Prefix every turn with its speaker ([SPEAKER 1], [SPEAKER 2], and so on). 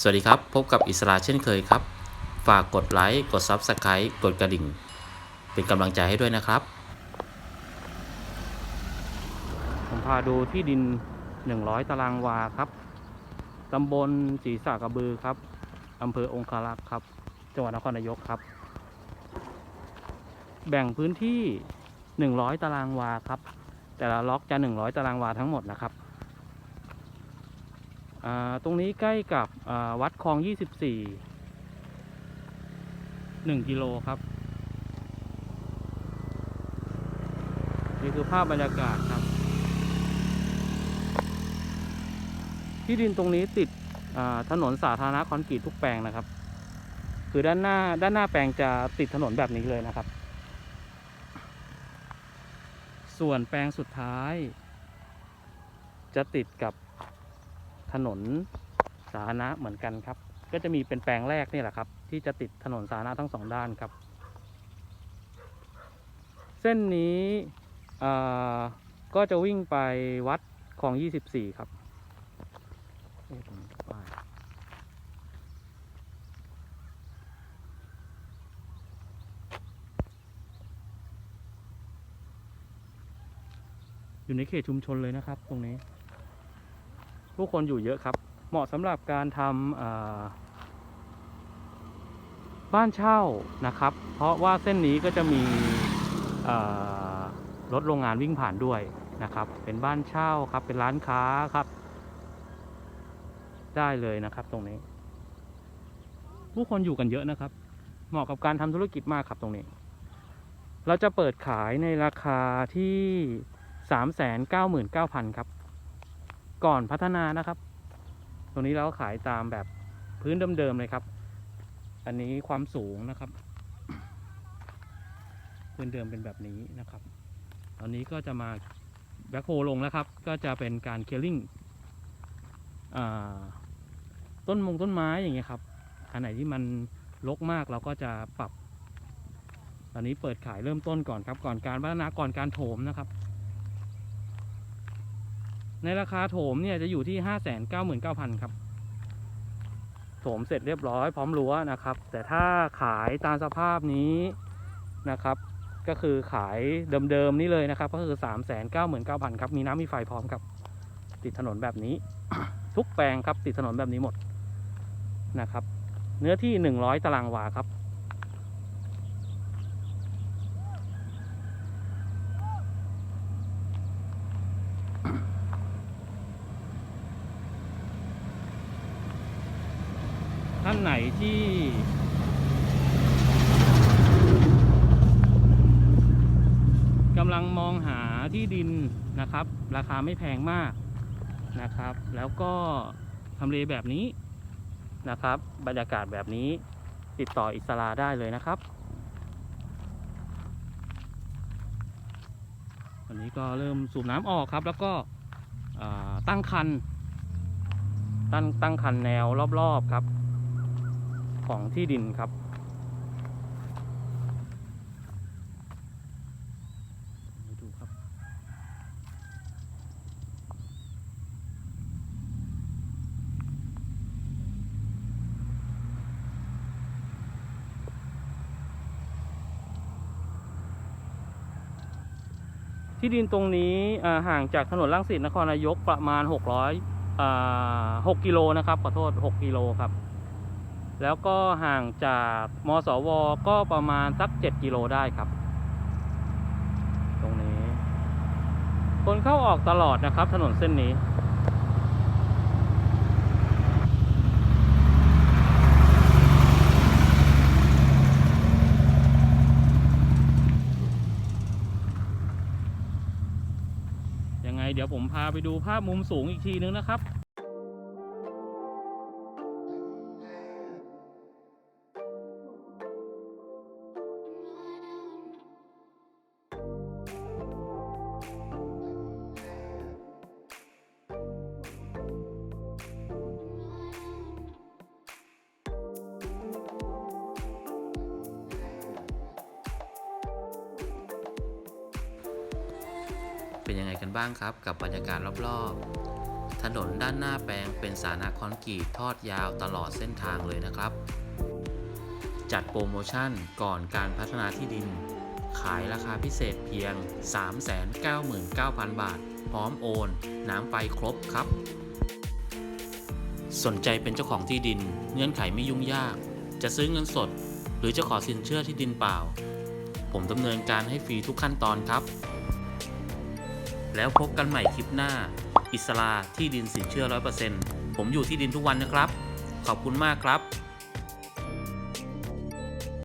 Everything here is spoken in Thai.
[SPEAKER 1] สวัสดีครับ พบกับอิสราเช่นเคยครับ ฝากกดไลค์ กด Subscribe กดกระดิ่ง เป็นกำลังใจให้ด้วยนะครับ
[SPEAKER 2] ผมพาดูที่ดิน 100 ตารางวาครับ ตำบลศรีสากระบือครับอำเภอองคารักษ์ครับ จังหวัดนครนายกครับ แบ่งพื้นที่ 100 ตารางวาครับ แต่ละล็อกจะ 100 ตารางวาทั้งหมดนะครับอ่าตรงนี้ใกล้กับ วัดคลอง 24 1 กิโลครับ นี่คือภาพบรรยากาศครับ ที่ดินตรงนี้ติดถนนสาธารณะคอนกรีตทุกแปลงนะครับ คือด้านหน้าด้านหน้าแปลงจะติดถนนแบบนี้เลยนะครับ ส่วนแปลงสุดท้าย จะติดกับถนน สาธารณะเหมือนกันครับ ก็จะมีเป็นแปลงแรกนี่แหละครับ ที่จะติดถนนสาธารณะทั้งสองด้านครับ เส้นนี้ก็จะวิ่งไปวัดคลอง 24 ครับอยู่ในเขตชุมชนเลยนะครับ ตรงนี้ ผู้คนอยู่เยอะครับ เหมาะสำหรับการทำบ้านเช่านะครับ เพราะว่าเส้นนี้ก็จะมีรถโรงงานวิ่งผ่านด้วยนะครับ เป็นบ้านเช่าครับ เป็นร้านค้าครับ ได้เลยนะครับตรงนี้ ผู้คนอยู่กันเยอะนะครับ เหมาะกับการทำธุรกิจมากครับตรงนี้ เราจะเปิดขายในราคาที่สามแสนเก้าหมื่นเก้าพันครับ ก่อนพัฒนานะครับ ตรงนี้เราขายตามแบบพื้นเดิมๆเลยครับ อันนี้ความสูงนะครับ พื้นเดิมเป็นแบบนี้นะครับ ตอนนี้ก็จะมาแบ็คโฮลงแล้วครับ ก็จะเป็นการเคลียร์ลิงอ่าต้นมงต้นไม้อย่างเงี้ยครับ อันไหนที่มันรกมากเราก็จะปรับ ตอนนี้เปิดขายเริ่มต้นก่อนครับ ก่อนการพัฒนาก่อนการโถมนะครับ ในราคาโถมเนี่ยจะอยู่ที่ห้าแสนเก้าหมื่นเก้าพันครับ โถมเสร็จเรียบร้อยพร้อมรั้วนะครับ แต่ถ้าขายตามสภาพนี้นะครับ ก็คือขายเดิมๆนี่เลยนะครับ ก็คือสามแสนเก้าหมื่นเก้าพันครับ มีน้ำมีไฟพร้อมครับ ติดถนนแบบนี้ ทุกแปลงครับติดถนนแบบนี้หมดนะครับ เนื้อที่ 100 ตารางวาครับ ท่านไหนที่กำลังมองหาที่ดินนะครับ ราคาไม่แพงมากนะครับ แล้วก็ทำเลแบบนี้นะครับ บรรยากาศแบบนี้ติดต่ออิสราได้เลยนะครับ วันนี้ก็เริ่มสูบน้ำออกครับ แล้วก็ตั้งคันตั้งตั้งคันแนวรอบๆครับ ของที่ดินครับ ดูครับ ที่ดินตรงนี้ห่างจากถนนลังสิตนครนายกประมาณ 600อ่า6กิโลนะครับขอโทษ 6กิโลครับ แล้วก็ห่างจากมสว ก็ประมาณสัก 7 กิโลได้ครับ ตรงนี้ คนเข้าออกตลอดนะครับ ถนนเส้นนี้ยังไงเดี๋ยวผมพาไปดูภาพมุมสูงอีกทีนึงนะครับ
[SPEAKER 1] เป็นยังไงกันบ้างครับ กับบรรยากาศรอบๆ ถนนด้านหน้าแปลงเป็นสานาคอนกรีตทอดยาวตลอดเส้นทางเลยนะครับ จัดโปรโมชั่นก่อนการพัฒนาที่ดิน ขายราคาพิเศษเพียง 399,000 บาท พร้อมโอน น้ำไฟครบครับ สนใจเป็นเจ้าของที่ดิน เงื่อนไขไม่ยุ่งยาก จะซื้อเงินสด หรือจะขอสินเชื่อที่ดินเปล่า ผมดำเนินการให้ฟรีทุกขั้นตอนครับ แล้วพบกันใหม่คลิปหน้า อิสลาที่ดินสินเชื่อ 100%ผมอยู่ที่ดินทุกวันนะครับ ขอบคุณมากครับ